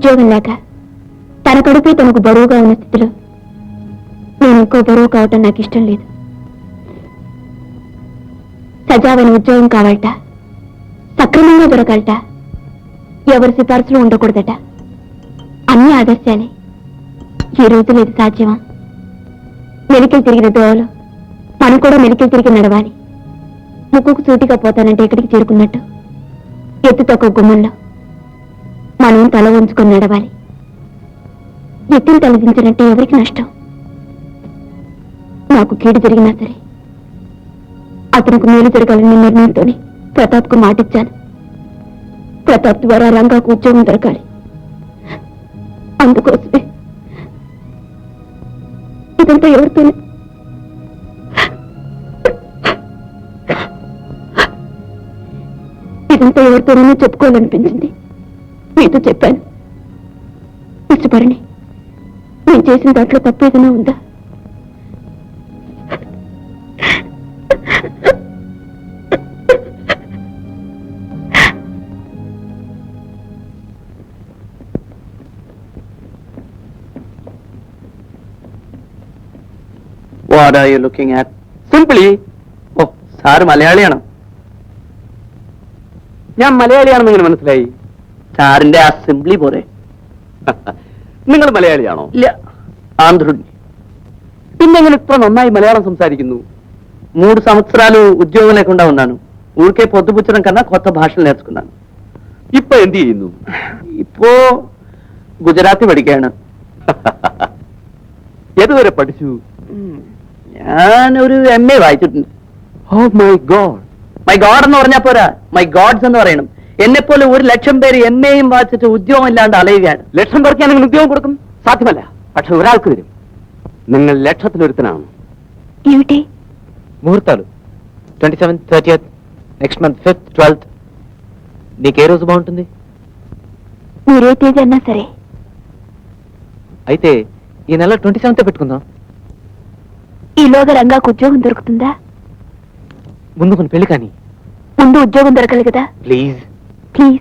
ఉద్యోగం లేక తన కడుపే తనకు బరువుగా ఉన్న స్థితిలో నేను ఇంకో బరువు కావటం నాకు ఇష్టం లేదు. సజావైన ఉద్యోగం కావాలట సక్రమంగా దొరకాలట ఎవరి సిఫార్సులు ఉండకూడదట. అన్ని ఆదర్శాలే. ఈ రోజు లేదు సాధ్యమా? మెలికలు తిరిగిన దోవలు మనం కూడా మెలికలు తిరిగి నడవాలి. ముక్కుకు సూటిగా పోతానంటే ఎక్కడికి చేరుకున్నట్టు? ఎత్తు తక్కువ గుమ్మంలో. మనం తల ఉంచుకొని నడవాలి. ఎత్తులు తలదించినట్టే ఎవరికి నష్టం? నాకు కీడు జరిగినా సరే అతనికి మేలు జరగాలని నిర్ణయంతోనే ప్రతాప్కు మాటిచ్చాను. ప్రతాప్ ద్వారా రంగాకు ఉద్యోగం దొరకాలి. అందుకోసమే ఇదంతా ఎవరితోనే ఇదంతా ఎవరితోనైనా చెప్పుకోవాలనిపించింది. మీతో చెప్పాను ఇష్టపడని నేను చేసిన దాంట్లో తప్పు ఏదైనా ఉందా what are you looking at simply oh sir മലയാളിയാണോ ഞാൻ മലയാളിയാണെന്ന് ഇങ്ങനെ മനസ്സിലായി സാറിന്റെ അസംബ്ലി പോരെ. നിങ്ങൾ മലയാളിയാണോ? ഇല്ല. ആന്ധ്രുണ്ണി പിന്നെങ്ങനെ ഇത്ര നന്നായി മലയാളം സംസാരിക്കുന്നു? മൂന്ന് సంవత్సరాలు ഉദ്യോഗങ്ങളെ లేకుండా ఉన్నాను ఊరికే పొద్దుపుచ్చడం കൊത്ത కొత్త భాషలు నేర్చుకున్నాను ഇപ്പൊ എന്ത് ചെയ്യുന്നു? ഇപ്പോ ഗുജറാത്തി പഠിക്കാണ് ഏതുവരെ പഠിച്ചു? ഞാൻ ഒരു എം എ വായിച്ചിട്ടുണ്ട്. Oh my God my God എന്ന് പറഞ്ഞാൽ പോരാ. മൈ ഗോഡ്സ് എന്ന് പറയണം. എന്നെ പോലെ ഒരു ലക്ഷം പേര് എം എയും വായിച്ചിട്ട് ഉദ്യോഗം ഇല്ലാണ്ട് അലയുകയാണ് ലക്ഷം പേർക്ക് ഞാൻ ഉദ്യോഗം കൊടുക്കും സാധ്യമല്ല പക്ഷെ ഒരാൾക്ക് തരും നിങ്ങൾ ലക്ഷത്തിലൊരുത്തനാണ് ఏమిటి ముహూర్తాలు twenty seventh thirtieth next month fifth twelfth నీకే రోజు బాగుంటుంది మీరే తేదీ అన్నా సరే అయితే ఈ నెల ట్వంటీ సెవెంత్ పెట్టుకుందాం ఈలోగా రంగాకు ఉద్యోగం దొరుకుతుందా ముందు కొన్ని పెళ్లి కానీ ముందు ఉద్యోగం దొరకాలి కదా ప్లీజ్ ప్లీజ్.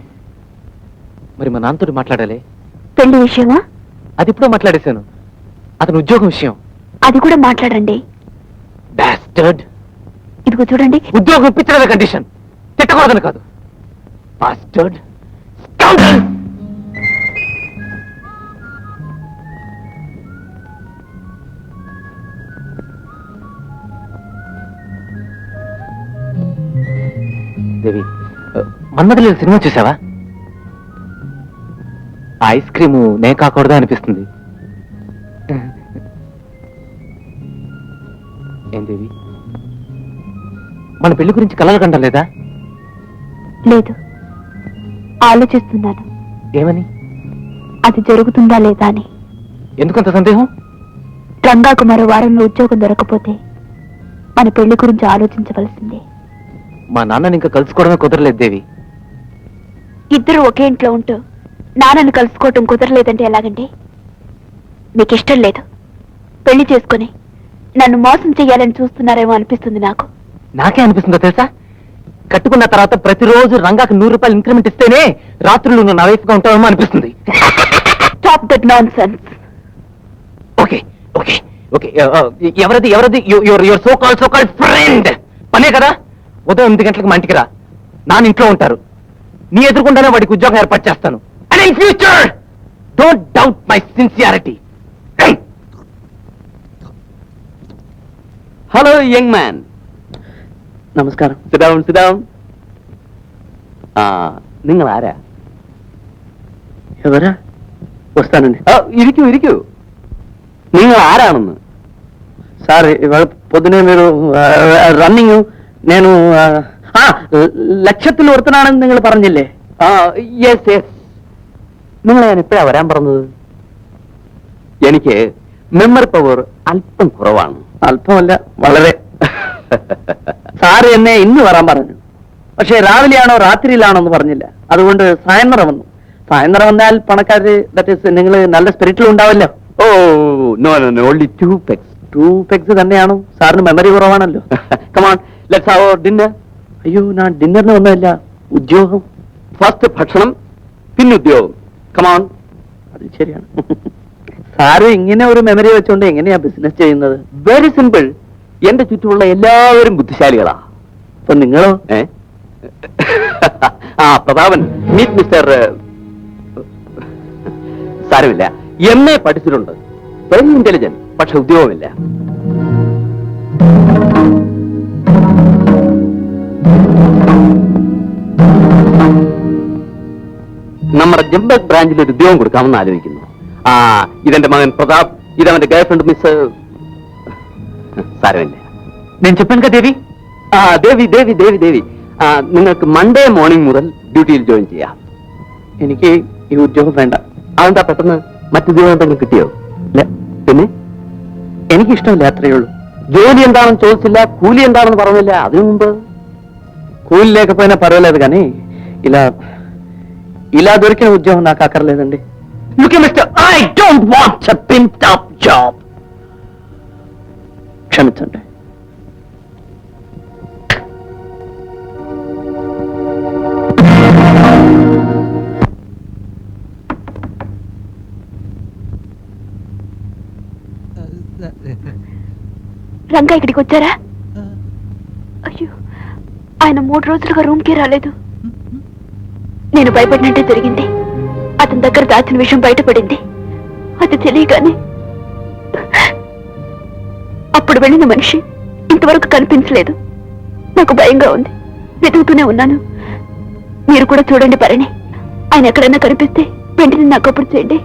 మరి మా నాన్నతో మాట్లాడాలి? పెళ్ళి విషయమా? అది ఇప్పుడో మాట్లాడేశాను. అతని ఉద్యోగం విషయం. అది కూడా మాట్లాడండి. బ్యాస్టర్డ్ ఇదిగో చూడండి. ఉద్యోగం ఇప్పించడమే కండిషన్ తిట్టకూడదని కాదు. బాస్టర్డ్ దేవి మన్మథులు సినిమా చూసావా? ఐస్ క్రీము నే కాకూడదా అనిపిస్తుంది. ఏం దేవి? మన పెళ్ళి గురించి కలలు కండం లేదా? లేదు. ఆలోచిస్తున్నాను. ఏమని? అది జరుగుతుందా లేదా అని. ఎందుకంత సందేహం? రంగాకు మరో వారంలో ఉద్యోగం దొరకపోతే మన పెళ్ళి గురించి ఆలోచించవలసిందే. మా నాన్నని ఇంకా కలుసుకోవడమే కుదరలేదు దేవి. ఇద్దరు ఒకే ఇంట్లో ఉంటూ నాన్నను కలుసుకోవటం కుదరలేదంటే ఎలాగండి? మీకు ఇష్టం లేదు. పెళ్ళి చేసుకొని నన్ను మోసం చెయ్యాలని చూస్తున్నారేమో అనిపిస్తుంది నాకు. నాకే అనిపిస్తుందో తెలుసా? కట్టుకున్న తర్వాత ప్రతిరోజు రంగాకి నూరు రూపాయలు ఇంక్రిమెంట్ ఇస్తేనే రాత్రులు నువ్వు నా వైఫ్గా ఉంటావేమో అనిపిస్తుంది. Stop that nonsense okay okay okay. ఎవరిది ఎవరిది? Your your so call so call friend పనే కదా? ఉదయం ఎనిమిది గంటలకు మంటికి రా. నాన్న ఇంట్లో ఉంటారు. నీ ఎదురుకుండానే వాడికి ఉద్యోగం ఏర్పాటు చేస్తాను. And in future don't doubt my sincerity hello young man నమస్కారం. సిదాం సిదాం నింగ ఆరా ఎవరా? వస్తానండి. ആ, ഇരിക്കൂ నింగ ఆరా ആരാണെന്ന്? సార్ ఇవాళ పొద్దునే మీరు రన్నింగ్ నేను ആ, ലക്ഷത്തിൽ ഒരുത്തനാണെന്ന് നിങ്ങൾ പറഞ്ഞില്ലേ? ആ യെസ് യെസ് നിങ്ങൾ ഞാൻ എപ്പോഴാ വരാൻ പറഞ്ഞത്? എനിക്ക് മെമ്മറി പവർ അല്പം കുറവാണ്. അല്പമല്ല വളരെ. സാറ് എന്നെ ഇന്ന് വരാൻ പറഞ്ഞു. പക്ഷേ രാവിലെയാണോ രാത്രിയിലാണോ എന്ന് പറഞ്ഞില്ല. അതുകൊണ്ട് സായന്ത്രം വന്നു. സായന്ത്രം വന്നാൽ പണക്കാര് ദറ്റ് ഇസ് നിങ്ങൾ നല്ല സ്പിരിറ്റിൽ ഉണ്ടാവല്ലോ. ഓ no no no only two pegs two pegs തന്നെയാണോ? സാറിന് മെമ്മറി കുറവാണല്ലോ. കമാൺ ലെറ്റ്സ് ഡിന്നർ അയ്യോ ഞാൻ ഡിന്നറിന് വന്നതല്ല. ഉദ്യോഗം. ഫസ്റ്റ് ഭക്ഷണം പിന്നെ ഉദ്യോഗം. കമാൺ അത് ശരിയാണ്. സാറ് ഇങ്ങനെ ഒരു മെമ്മറി വെച്ചുകൊണ്ട് എങ്ങനെയാ ബിസിനസ് ചെയ്യുന്നത്? വെരി സിമ്പിൾ എന്റെ ചുറ്റുമുള്ള എല്ലാവരും ബുദ്ധിശാലികളാ. അപ്പൊ നിങ്ങളോ? ഏ? ആ പ്രതാപൻ. മീറ്റ് മിസ്റ്റർ സാരമില്ല. എം എ പഠിച്ചിട്ടുണ്ട്. വെരി ഇന്റലിജന്റ് പക്ഷെ ഉദ്യോഗമില്ല. നമ്മുടെ ജംബക് ബ്രാഞ്ചിൽ ഒരു ഉദ്യോഗം കൊടുക്കാമെന്ന് ആലോചിക്കുന്നു. ആ ഇതെന്റെ മകൻ പ്രതാപ് ഇതവന്റെ ഗേൾഫ്രണ്ട് മിസ് സാരമില്ല. నేను చెప్పాను ആ ദേവി ദേവി ദേവി ദേവി. ആ, നിങ്ങൾക്ക് മൺഡേ മോർണിംഗ് മുതൽ ഡ്യൂട്ടിയിൽ ജോയിൻ ചെയ്യാം. എനിക്ക് ഈ ഉദ്യോഗം വേണ്ട. അതെന്താ പെട്ടെന്ന് ദിവസം എന്തെങ്കിലും കിട്ടിയോ? അല്ലെ പിന്നെ? എനിക്കിഷ്ടമില്ല അത്രയേ ഉള്ളൂ. ജോലി എന്താണെന്ന് ചോദിച്ചില്ല കൂലി എന്താണെന്ന് പറഞ്ഞില്ല. അതിനു മുമ്പ്? కూలి പറയല്ലേ അത് కానీ ഇല്ല ఇలా దొరికిన ఉద్యోగం నాకు అక్కర్లేదండి Look at Mr. I don't want a pimped up job. క్షమించండి రంగా ఇక్కడికి వచ్చారా అయ్యో ఆయన మూడు రోజులుగా రూమ్కి రాలేదు నేను భయపడినట్టే జరిగింది. అతని దగ్గర దాచిన విషయం బయటపడింది. అది తెలియగానే అప్పుడు వెళ్ళిన మనిషి ఇంతవరకు కనిపించలేదు. నాకు భయంగా ఉంది. వెతుకుతూనే ఉన్నాను. మీరు కూడా చూడండి పరణి ఆయన ఎక్కడైనా కనిపిస్తే వెంటనే నాకు అప్పుడు చేయండి.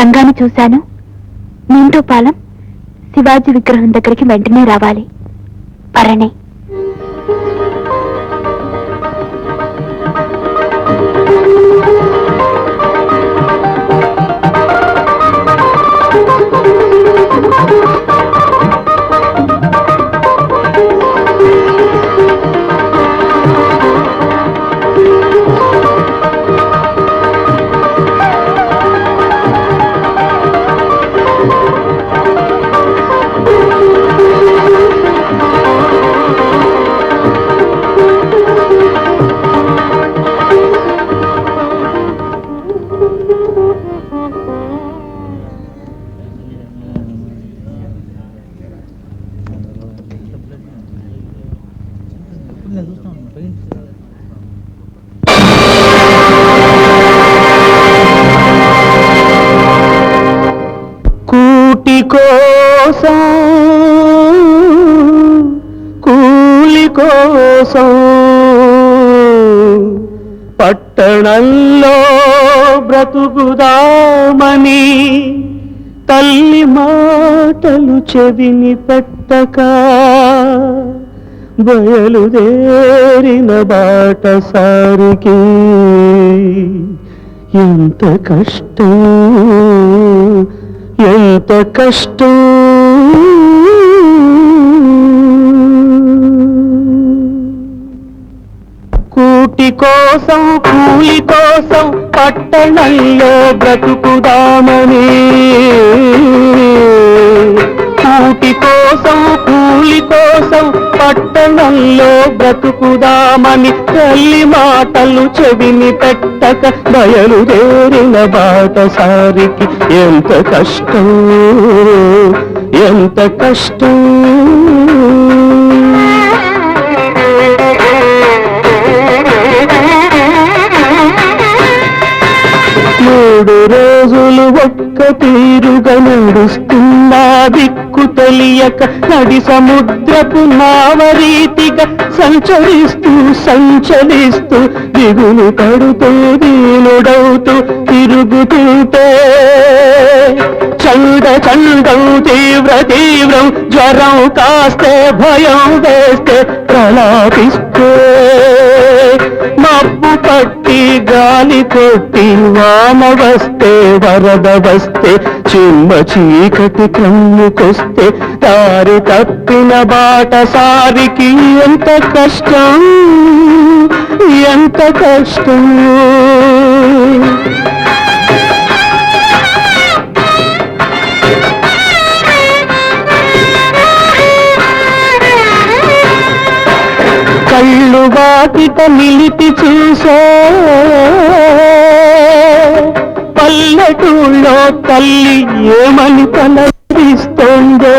రంగాన్ని చూశాను. నీంతో పాలం శివాజీ విగ్రహం దగ్గరికి వెంటనే రావాలి. పరణే. ఇప్పుడు నేను చూస్తాను పెయింట్స్ కూటి కోసం కూలి కోసం పట్టణంలో బ్రతుకుదామని తల్లి మాటలు చెవిని పెట్టక బయలుదేరిన బాటసారికి ఎంత కష్టం ఎంత కష్టం. కూటి కోసం కూలి కోసం పట్టణంలో బ్రతుకుదామని పట్టణంలో బ్రతుకుదామని తల్లి మాటలు చెవిని పెట్టక బయలుదేరిన బాటసారికి ఎంత కష్టం ఎంత కష్టం. మూడు రోజులు ఒక్క తీరుగా నడుస్తున్నా దిక్కు తెలియక నడి సముద్రపు నావరీతిగా సంచరిస్తూ సంచరిస్తూ దిగులు పడుతూ దీనుడవుతూ తిరుగుతుంటే చండ చండం తీవ్ర తీవ్రం జ్వరం కాస్తే భయం వేస్తే ప్రలాపిస్తూ గాలి కొట్టి వాన వస్తే వరద వస్తే చిమ్మ చీకటి కమ్ముకొస్తే దారి తప్పిన బాట సారికి ఎంత కష్టం ఎంత కష్టం. కళ్ళు వాకిట నిలిపి చూసే పల్లెటూళ్ళో తల్లి ఏమని పలకరిస్తోందో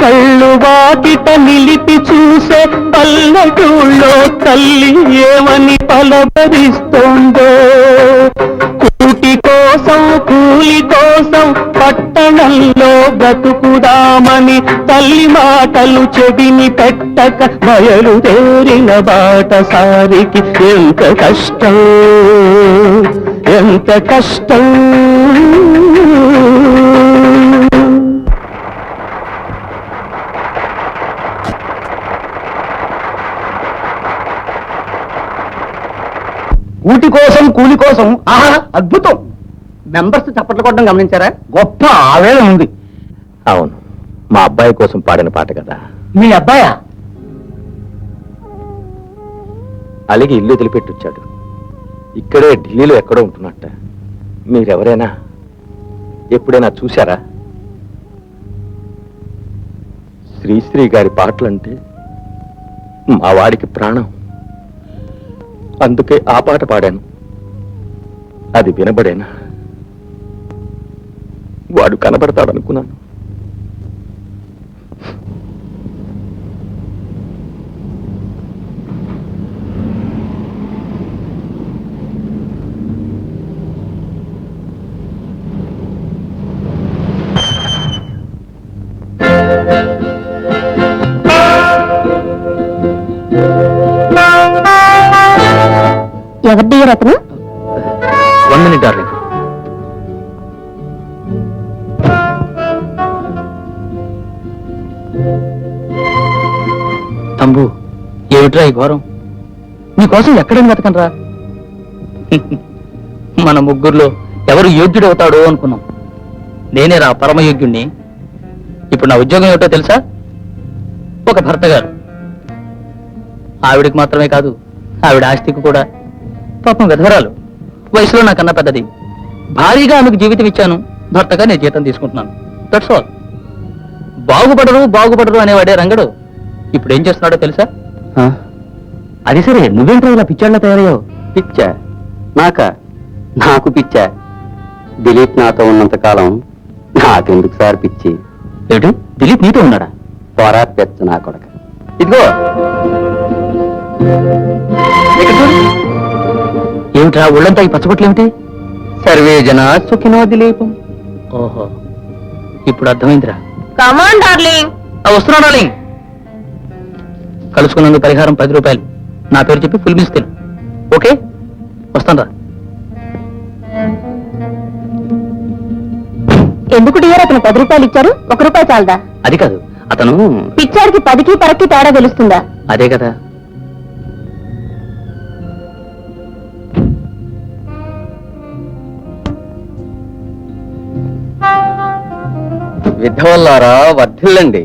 కళ్ళు వాటిట నిలిపి చూసే పల్లెటూళ్ళో తల్లి ఏమని పలపరిస్తోందో కోసం పట్టణంలో బ్రతుకుదామని తల్లి మాటలు చెవిని పెట్టక బయలుదేరిన బాటసారికి ఎంత కష్టం ఎంత కష్టం. కూటి కోసం కూలి కోసం ఆహా అద్భుతం. మెంబర్స్ చప్పట్లు కొట్టడం గమనించారా? గొప్ప ఆవేదన ఉంది. అవును మా అబ్బాయి కోసం పాడిన పాట కదా. మీ అబ్బాయా? అలిగి ఇల్లు వదిలిపెట్టొచ్చాడు ఇక్కడే ఢిల్లీలో ఎక్కడో ఉంటున్నట్ట. మీరెవరైనా ఎప్పుడైనా చూశారా? శ్రీశ్రీ గారి పాటలంటే మా వాడికి ప్రాణం. అందుకే ఆ పాట పాడాను. అది వినబడేనా? వాడు కనబడతాడనుకున్నాను. ఎవరి అతను? One minute darling. ఏమిట్రా ఈ ఘోరం? నీకోసం ఎక్కడైనా వెతకనరా మన ముగ్గురులో ఎవరు యోగ్యుడవుతాడో అనుకున్నాం. నేనే రా పరమయోగ్యుణ్ణి. ఇప్పుడు నా ఉద్యోగం ఏమిటో తెలుసా? ఒక భర్త గారు ఆవిడికి మాత్రమే కాదు ఆవిడ ఆస్తికి కూడా. పాపం విధవరాలు. వయసులో నాకన్నా పెద్దది. భారీగా ఆమెకు జీవితం ఇచ్చాను. భర్తగా నేను జీతం తీసుకుంటున్నాను. దట్స్ ఆల్ బాగుపడరు బాగుపడరు అనేవాడే రంగడు. ఇప్పుడు ఏం చేస్తున్నాడో తెలుసా? అది సరే నువ్వేంట్రా ఇలా పిచ్చాళ్ళ తయారయ్యావు? పిచ్చా. నాక? నాకు పిచ్చా. దిలీప్ నాతో ఉన్నంత కాలం నాకెందుకు సార్ పిచ్చి? ఏడు దిలీప్ నీతో ఉన్నాడా? పోరా పెచ్చ నా కొడక. ఇదిగో. ఏమిట్రా ఒళ్ళంతా ఈ పచ్చబొట్లేమిటి? సర్వే జన సుఖినో దిలీపం. ఓహో. ఇప్పుడు అర్థమైందిరా. కమాన్ డార్లింగ్ వస్తున్నా డార్లింగ్. కలుసుకున్నందుకు పరిహారం పది రూపాయలు. నా పేరు చెప్పి ఫుల్ బిల్స్ తిను. ఓకే వస్తాను రా. ఎందుకు డియర్ అతను పది రూపాయలు ఇచ్చారు? ఒక రూపాయి చాలదా? అది కాదు. అతను పిచ్చాడికి పదికి పరక్కి తేడా తెలుస్తుందా? అదే కదా. విధవల్లారా వర్ధిల్లండి.